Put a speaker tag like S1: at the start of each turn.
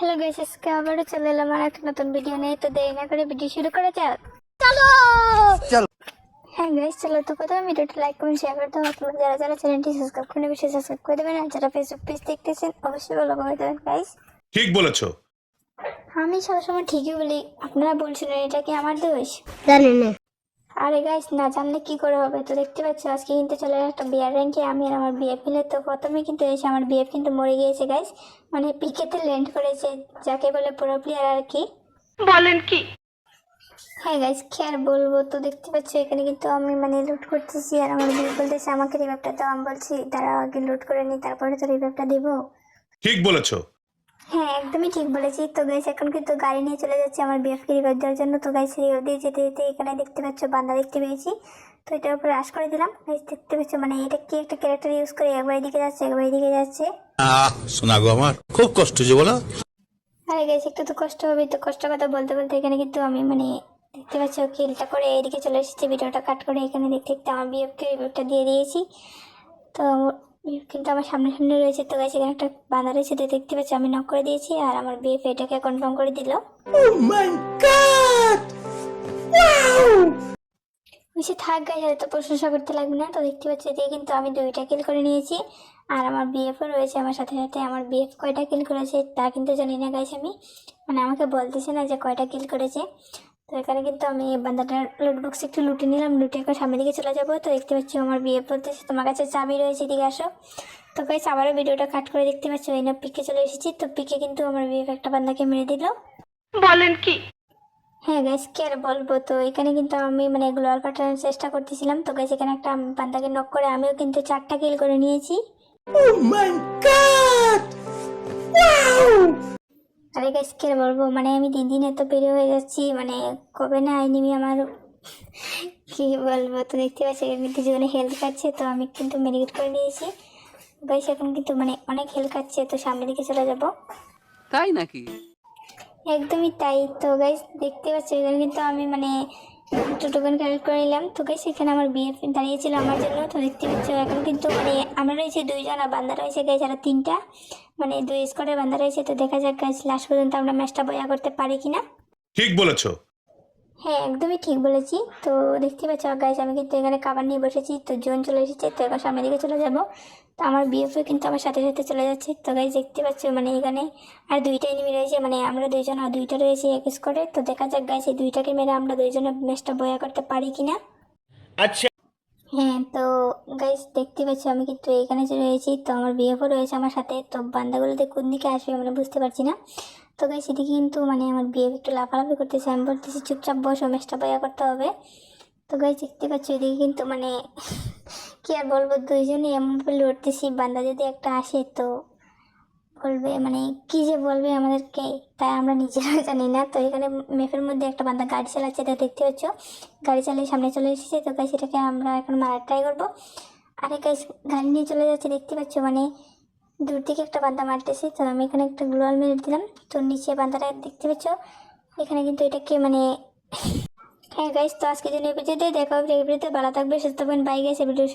S1: Hello guys আজকে আবারও চলে এলাম আর একটা নতুন ভিডিও নিয়ে। তো দেরি না করে ভিডিও শুরু করা যাক। চলো! হ্যাঁ গাইস চলো তো প্রথমে ভিডিওটা লাইক কমেন্ট শেয়ার করতে হবে তোমরা যারা যারা চ্যানেলটি সাবস্ক্রাইব করে বেশি সাবস্ক্রাইব করে দেবেন। আর যারা ফেসবুক পেজ দেখতেছেন অবশ্যই ফলো করে দেবেন গাইস
S2: ঠিক বলেছ।
S1: আমি সবসময় ঠিকই বলি। আপনারা বলছিলেন এটা কি আমার দোষ?
S3: জানি না।
S1: আরে গাইস না জানলে কি করে হবে? তো দেখতে পাচ্ছ আজকে কিন্তু চলে একটা বিয়ার র্যাঙ্কে। আমি আর আমার বিএফ মিলে তো প্রথমে কিন্তু এসে আমার বিএফ কিন্তু মরে গিয়েছে গাইস মানে পিকেতে ল্যান্ড করেছে যাকে বলে পুরো প্লেয়ার আর কি।
S3: বলেন কি?
S1: হ্যাঁ গাইস কি আর বলব? তো দেখতে পাচ্ছ এখানে কিন্তু আমি মানে লুট করতেছি আর আমার বিয়ে বলতেছে আমাকে রিভাইভটা দাও। আমি বলছি তারা আগে লুট করে নি তারপরে তো রিভাইভটা দেবো।
S2: ঠিক বলেছ।
S1: হ্যাঁ একদমই ঠিক বলেছি তো গাইস এখন কিন্তু গাড়ি নিয়ে চলে যাচ্ছে আমার বিএফকে রিভাইভ দেওয়ার জন্য। তো গাইস রিভাইভ দিয়ে যেতে যেতে এখানে দেখতে পাচ্ছ বান্দা দেখতে পেয়েছি। তো এটার উপরে রাশ করে দিলাম। গাইস দেখতে পাচ্ছ মানে এটা কি একটা ক্যারেক্টার ইউজ করে একবার এদিকে যাচ্ছে একবার এদিকে যাচ্ছে।
S4: শোনা গো আমার খুব কষ্ট যে বলো।
S1: আরে গাইস একটু তো কষ্ট হবে। তো কষ্ট কথা বলতে বলতে এখানে কিন্তু আমি মানে দেখতে পাচ্ছ কিলটা করে এদিকে চলে এসেছি। ভিডিওটা কাট করে এখানে দেখতে দেখতে আমার বিএফকে রিভিউটা দিয়ে দিয়েছি। তো কিন্তু আমার সামনে সামনে রয়েছে। তো গাইস এখানে একটা বাঁধা রয়েছে তো দেখতে পাচ্ছি আমি নক করে দিয়েছি আর আমার বিএফ এটাকে কনফার্ম করে দিল। বেশি থাক গাইস তো প্রশংসা করতে লাগবে না। তো দেখতে পাচ্ছি এদিকে কিন্তু আমি দুইটা কিল করে নিয়েছি। আর আমার বিএফও রয়েছে আমার সাথে সাথে। আমার বিএফ কয়টা কিল করেছে তা কিন্তু জানি না গাইস আমি। মানে আমাকে বলতেছে না যে কয়টা কিল করেছে। তো এখানে কিন্তু আমি বান্দাটার লুট বক্স একটু লুটে নিলাম লুটে এখন সামনের দিকে চলে যাব। তো দেখতে পাচ্ছি আমার বিয়ে পড়তেছে। তোমার কাছে চাবি রয়েছে এদিকে আসো। তো গাইস আবারও ভিডিওটা কাট করে দেখতে পাচ্ছি ওই না পিকে চলে এসেছি। তো পিকে কিন্তু আমার বিয়ে একটা বান্দাকে মেরে দিল।
S3: বলেন কি?
S1: হ্যাঁ গাইস কি আর বলব? তো এখানে কিন্তু আমি মানে গ্লোয়াল পাঠানোর চেষ্টা করতেছিলাম। তো গাইস এখানে একটা বান্দাকে নক করে আমিও কিন্তু চারটা কিল করে নিয়েছি। আরে গাইস কি আর বলব? মানে আমি দিন দিন এত বেড়ে হয়ে যাচ্ছি মানে কবে না আইনিমি আমার কি বলব? তো দেখতে পাচ্ছি আমি কিন্তু জীবনে হেলথ কাটছে তো আমি কিন্তু মেডিকেট করে নিয়েছি। গাইস এখন কিন্তু মানে অনেক হেলথ খাচ্ছে তো সামনে দিকে চলে যাব।
S5: তাই নাকি?
S1: একদমই তাই। তো গাইস দেখতে পাচ্ছি কিন্তু আমি মানে দুটো টোকেন কালেক্ট করে নিলাম। তো গাইস এখানে আমার বিয়ে দাঁড়িয়েছিল আমার জন্য, তো দেখতে পাচ্ছ এখন কিন্তু মানে আমরা রয়েছে দুইজন আর বান্দা রয়েছে গাইস আর তিনটা। মানে দুই স্কোয়াডের বান্দা রয়েছে, তো দেখা যাক গাইস লাস্ট পর্যন্ত আমরা ম্যাচটা বয়া করতে পারি কিনা।
S2: ঠিক বলেছ।
S1: হ্যাঁ একদমই ঠিক বলেছি। তো দেখতে পাচ্ছ গাইস আমি কিন্তু এখানে খাবার নিয়ে বসেছি। তো জোন চলে এসেছে তো এখন সামনের দিকে চলে যাব। তো আমার বিএফও কিন্তু আমার সাথে সাথে চলে যাচ্ছে। তো গাইস দেখতে পাচ্ছ মানে এখানে আর দুইটা এনিমি রয়েছে। মানে আমরা দুইজন আর দুইটা রয়েছে এক স্কোয়াডে তো দেখা যাক গাইস এই দুইটাকে মেরে আমরা দুইজনে ম্যাচটা বয়া করতে পারি কিনা।
S2: আচ্ছা।
S1: হ্যাঁ তো গাইস দেখতে পাচ্ছি আমি কিন্তু এখানে যে রয়েছি তো আমার বিএফও রয়েছে আমার সাথে। তো বান্দাগুলোতে কোন দিকে আসবে আমরা বুঝতে পারছি না। তো গাইস এদিকে কিন্তু মানে আমার বিএফ একটু লাফালাফি করতেছে। আমি বলতেছি, চুপচাপ বসো ম্যাচটা বয়া করতে হবে। তো গাইস দেখতে পাচ্ছি এদিকে কিন্তু মানে কি আর বলব দুইজনই এমনভাবে লড়তেছি, বান্দা যদি একটা আসে তো বলবে মানে কি যে বলবে আমাদেরকে, তাই আমরা নিজেরাও জানি না। তো এখানে মেপের মধ্যে একটা বান্দা গাড়ি চালাচ্ছে তো দেখতে পাচ্ছ। গাড়ি চালিয়ে সামনে চলে এসেছে। তো গাছ এটাকে আমরা এখন মারার ট্রাই করব। আরে গাছ গাড়ি নিয়ে চলে যাচ্ছে, দেখতে পাচ্ছ মানে দূর থেকে একটা বান্দা মারতেছে। তো আমি এখানে একটা গ্লোয়াল মেরে দিলাম। তো নিচে বান্দাটা দেখতে পাচ্ছ এখানে কিন্তু এটাকে মানে হ্যাঁ গাইস তো আজকে জন্য ভিডিওতে দেখা হবে ভিডিওতে ভালো থাকবে সুস্থ থাকবেন। বাই এই ভিডিও